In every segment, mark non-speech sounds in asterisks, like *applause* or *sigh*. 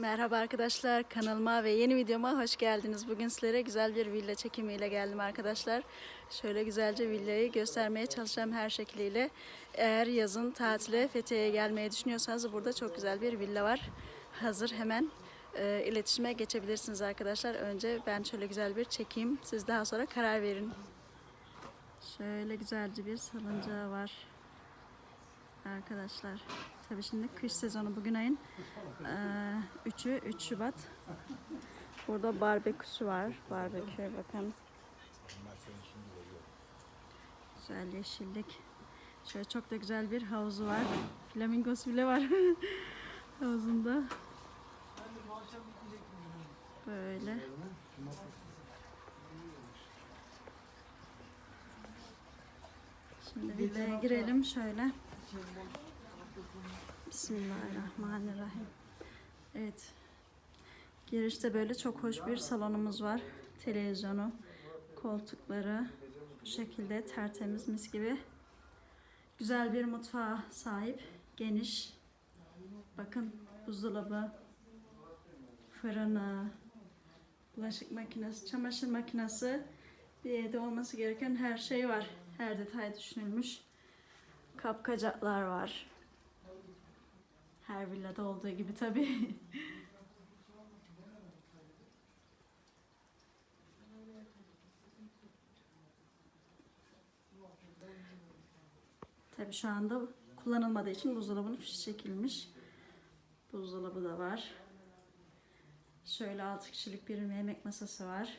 Merhaba arkadaşlar kanalıma ve yeni videoma hoş geldiniz. Bugün sizlere güzel bir villa çekimiyle geldim arkadaşlar. Şöyle güzelce villayı göstermeye çalışacağım her şekliyle. Eğer yazın tatile Fethiye'ye gelmeyi düşünüyorsanız burada çok güzel bir villa var. Hazır hemen e, iletişime geçebilirsiniz arkadaşlar. Önce ben şöyle güzel bir çekeyim. Siz daha sonra karar verin. Şöyle güzelce bir salıncağı var arkadaşlar. Tabii şimdi kış sezonu bugün ayın eee, 3'ü 3 Şubat. Burada barbeküsü var. Barbekü bakın. Güzel yeşillik. Şöyle çok da güzel bir havuzu var. Flamingos bile var *laughs* havuzunda. Böyle. Şimdi villaya girelim şöyle. Bismillahirrahmanirrahim. Evet. Girişte böyle çok hoş bir salonumuz var. Televizyonu, koltukları bu şekilde tertemiz mis gibi. Güzel bir mutfağa sahip. Geniş. Bakın buzdolabı, fırını, bulaşık makinesi, çamaşır makinesi. Bir evde olması gereken her şey var. Her detay düşünülmüş. Kapkacaklar var. Her villada olduğu gibi tabii. *laughs* tabii şu anda kullanılmadığı için buzdolabının fişi çekilmiş. Buzdolabı da var. Şöyle 6 kişilik bir yemek masası var.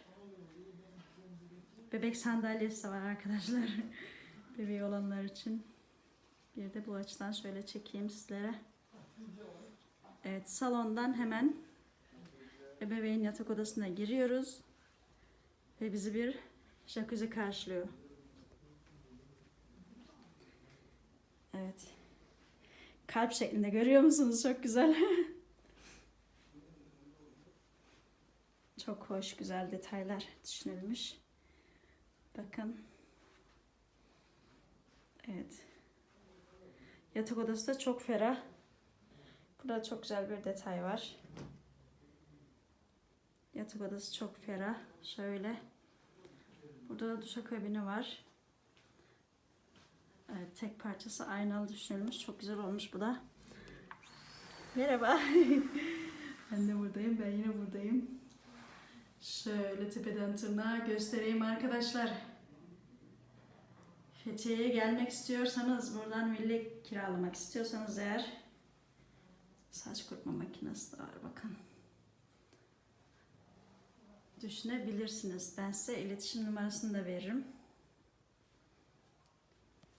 Bebek sandalyesi var arkadaşlar. *laughs* Bebeği olanlar için. Bir de bu açıdan şöyle çekeyim sizlere. Evet salondan hemen ebeveyn yatak odasına giriyoruz. Ve bizi bir jacuzzi karşılıyor. Evet. Kalp şeklinde görüyor musunuz? Çok güzel. *laughs* Çok hoş, güzel detaylar düşünülmüş. Bakın. Evet. Yatak odası da çok ferah. Burada çok güzel bir detay var. Yatak odası çok ferah. Şöyle. Burada da duşakabini var. Evet, tek parçası aynalı düşünülmüş. Çok güzel olmuş bu da. Merhaba. *laughs* ben de buradayım. Ben yine buradayım. Şöyle tepeden tırnağa göstereyim arkadaşlar. Fethiye'ye gelmek istiyorsanız, buradan villa kiralamak istiyorsanız eğer saç kurutma makinesi de var bakın. Düşünebilirsiniz. Ben size iletişim numarasını da veririm.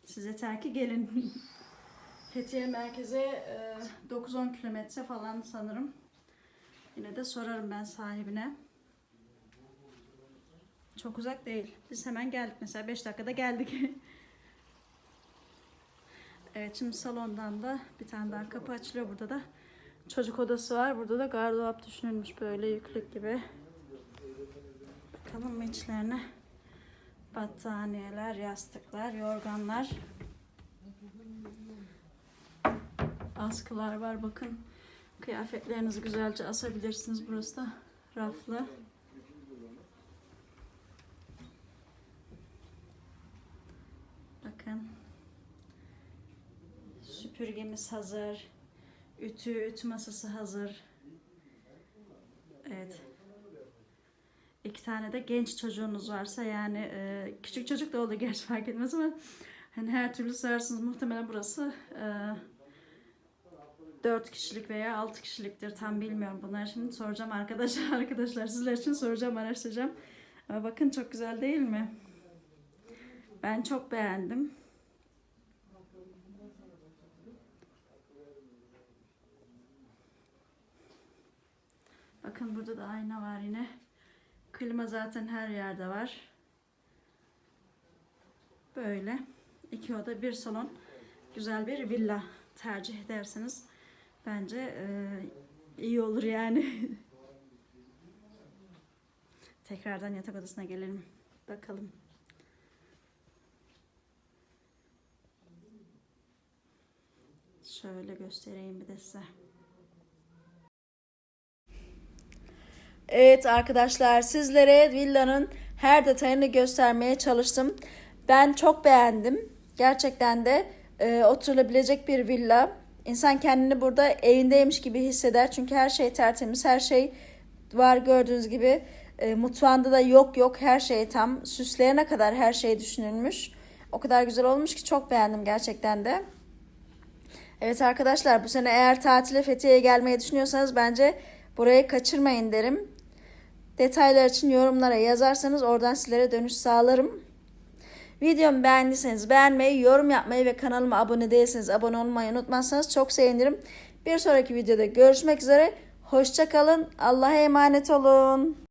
Size yeter ki gelin. *laughs* Fethiye merkeze e, 9-10 kilometre falan sanırım. Yine de sorarım ben sahibine. Çok uzak değil. Biz hemen geldik mesela 5 dakikada geldik. *laughs* evet şimdi salondan da bir tane daha kapı açılıyor burada da. Çocuk odası var. Burada da gardırop düşünülmüş böyle yüklük gibi. Bakalım içlerine. Battaniyeler, yastıklar, yorganlar. Askılar var bakın. Kıyafetlerinizi güzelce asabilirsiniz. Burası da raflı. Bakın. Süpürgemiz hazır. Ütü, ütü masası hazır. Evet. İki tane de genç çocuğunuz varsa yani e, küçük çocuk da olur gerçi fark etmez ama hani her türlü sığarsınız. Muhtemelen burası e, 4 kişilik veya 6 kişiliktir. Tam bilmiyorum. Bunları şimdi soracağım arkadaşlar. *laughs* Arkadaşlar sizler için soracağım, araştıracağım. Ama bakın çok güzel değil mi? Ben çok beğendim. Bakın burada da ayna var yine. Klima zaten her yerde var. Böyle iki oda bir salon güzel bir villa tercih ederseniz bence e, iyi olur yani. *laughs* Tekrardan yatak odasına gelelim. Bakalım. Şöyle göstereyim bir de size. Evet arkadaşlar sizlere villanın her detayını göstermeye çalıştım. Ben çok beğendim. Gerçekten de e, oturulabilecek bir villa. İnsan kendini burada evindeymiş gibi hisseder. Çünkü her şey tertemiz, her şey var gördüğünüz gibi. E, mutfağında da yok yok her şey tam. Süslerine kadar her şey düşünülmüş. O kadar güzel olmuş ki çok beğendim gerçekten de. Evet arkadaşlar bu sene eğer tatile Fethiye'ye gelmeyi düşünüyorsanız bence burayı kaçırmayın derim. Detaylar için yorumlara yazarsanız oradan sizlere dönüş sağlarım. Videomu beğendiyseniz beğenmeyi, yorum yapmayı ve kanalıma abone değilseniz abone olmayı unutmazsanız çok sevinirim. Bir sonraki videoda görüşmek üzere. Hoşçakalın. Allah'a emanet olun.